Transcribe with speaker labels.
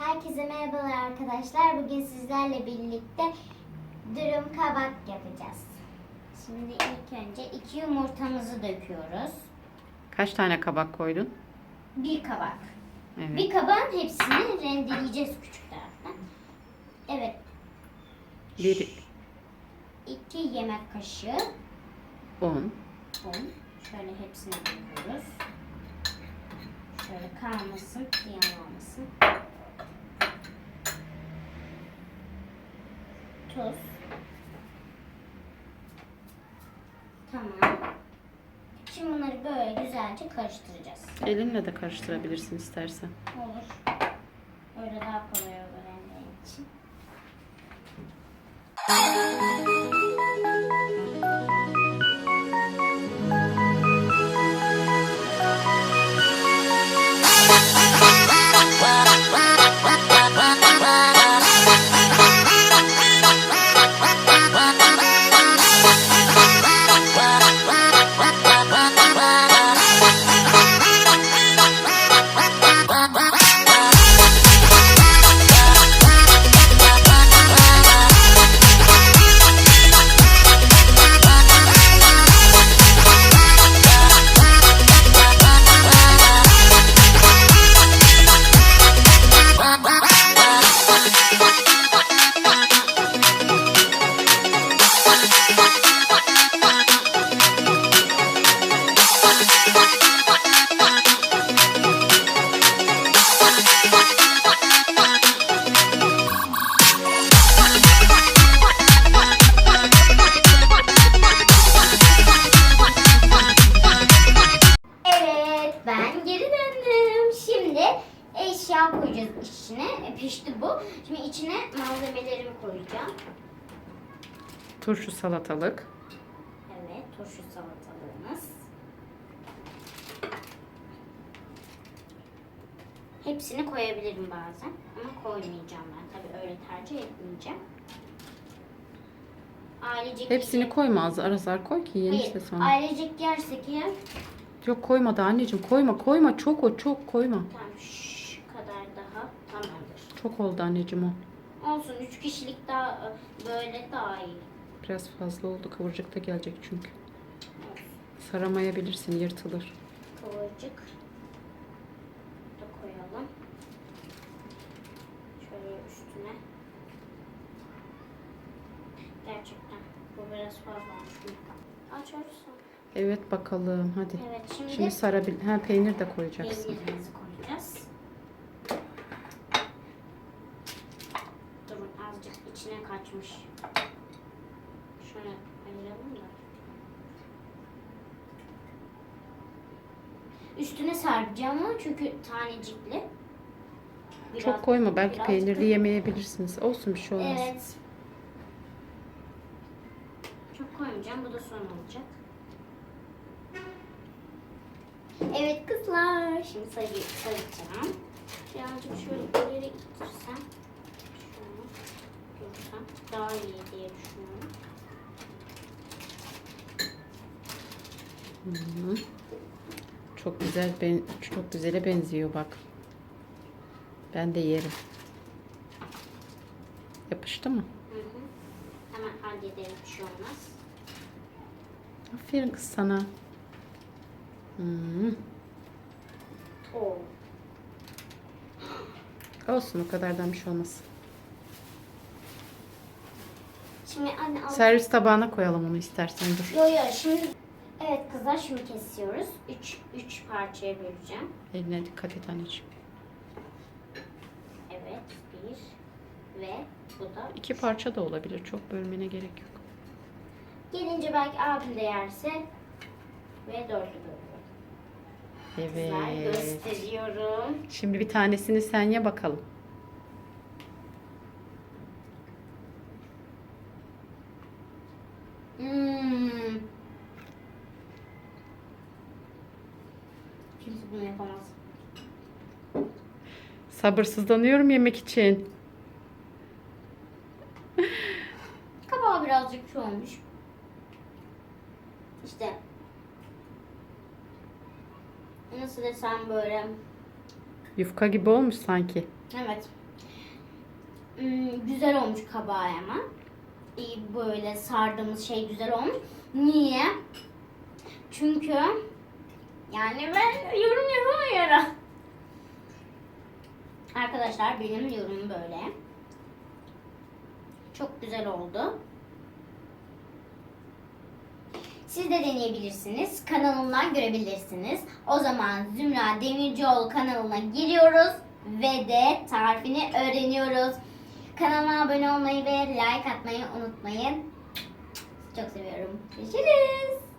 Speaker 1: Herkese merhabalar arkadaşlar. Bugün sizlerle birlikte dürüm kabak yapacağız. Şimdi ilk önce iki yumurtamızı döküyoruz.
Speaker 2: Kaç tane kabak koydun?
Speaker 1: Bir kabak.
Speaker 2: Evet.
Speaker 1: Bir kabağın hepsini rendeleyeceğiz küçük taraftan. Evet.
Speaker 2: Bir
Speaker 1: iki yemek kaşığı
Speaker 2: un.
Speaker 1: un. Şöyle hepsini döküyoruz. Şöyle kalmasın, olmasın. Tuz. Tamam. Şimdi bunları böyle güzelce karıştıracağız.
Speaker 2: Elinle de karıştırabilirsin istersen.
Speaker 1: Olur. Öyle daha kolay olur benim için. Eşya koyacağız içine. E, pişti bu. Şimdi içine malzemelerimi koyacağım.
Speaker 2: Turşu salatalık.
Speaker 1: Evet turşu salatalığımız. Hepsini koyabilirim bazen ama koymayacağım ben. Tabii öyle tercih etmeyeceğim. Ailecek
Speaker 2: Hepsini
Speaker 1: yiyecek-
Speaker 2: koyma az ar azar koy ki yenirse sonra.
Speaker 1: ailecek yersek eğer
Speaker 2: Yok koyma da anneciğim koyma koyma çok o çok koyma.
Speaker 1: tamam şu kadar daha tamamdır.
Speaker 2: Çok oldu anneciğim o.
Speaker 1: Olsun 3 kişilik daha böyle daha iyi.
Speaker 2: Biraz fazla oldu kıvırcık da gelecek çünkü. Saramayabilirsin yırtılır.
Speaker 1: Kıvırcık da koyalım. Şöyle üstüne. Gerçekten bu biraz fazla olmuş.
Speaker 2: Evet bakalım hadi.
Speaker 1: Evet şimdi,
Speaker 2: Şimdi sarabil ha peynir de koyacaksın.
Speaker 1: peynirimizi koyacağız. Durun azıcık içine kaçmış. Şöyle ayıralım da. Üstüne serpeceğim ama çünkü tanecikli. Biraz-
Speaker 2: Çok koyma belki
Speaker 1: biraz-
Speaker 2: peynirli yemeyebilirsiniz. Olsun bir şey olmaz.
Speaker 1: Evet. Çok koymayacağım. Bu da son olacak. Evet kızlar. Şimdi sarı, saracağım. Birazcık şöyle ileri ittirsem. Şunu dursam daha iyi diye düşünüyorum.
Speaker 2: Çok güzel ben çok güzele benziyor bak. Ben de yerim. Yapıştı mı?
Speaker 1: Hı hı. Hemen hallederim. Bir şey olmaz.
Speaker 2: Aferin kız sana. Hmm.
Speaker 1: Oo.
Speaker 2: Olsun o kadardan bir şey olmaz.
Speaker 1: Şimdi anne al.
Speaker 2: Servis tabağına koyalım onu istersen dur.
Speaker 1: Yo yo şimdi Evet kızlar şimdi kesiyoruz. 3 3 parçaya böleceğim.
Speaker 2: Eline dikkat et anneciğim.
Speaker 1: Evet, bir ve bu da
Speaker 2: İki parça da olabilir. Çok bölmene gerek yok.
Speaker 1: gelince belki abim de yerse ve dördü bölüyorum. Kızlar
Speaker 2: Evet.
Speaker 1: gösteriyorum.
Speaker 2: Şimdi bir tanesini sen ye bakalım.
Speaker 1: Bunu yapamaz.
Speaker 2: Sabırsızlanıyorum yemek için.
Speaker 1: Kabağı birazcık şu olmuş. İşte nasıl desem böyle
Speaker 2: Yufka gibi olmuş sanki.
Speaker 1: evet Hmm, güzel olmuş kabağı ama. İyi böyle sardığımız şey güzel olmuş. Niye? Çünkü yani ben yorum yapamıyorum. Arkadaşlar benim yorumum böyle. Çok güzel oldu. Siz de deneyebilirsiniz. Kanalımdan görebilirsiniz. O zaman Zümra Demircioğlu kanalına giriyoruz ve de tarifini öğreniyoruz. Kanalıma abone olmayı ve like atmayı unutmayın. Çok seviyorum. Görüşürüz.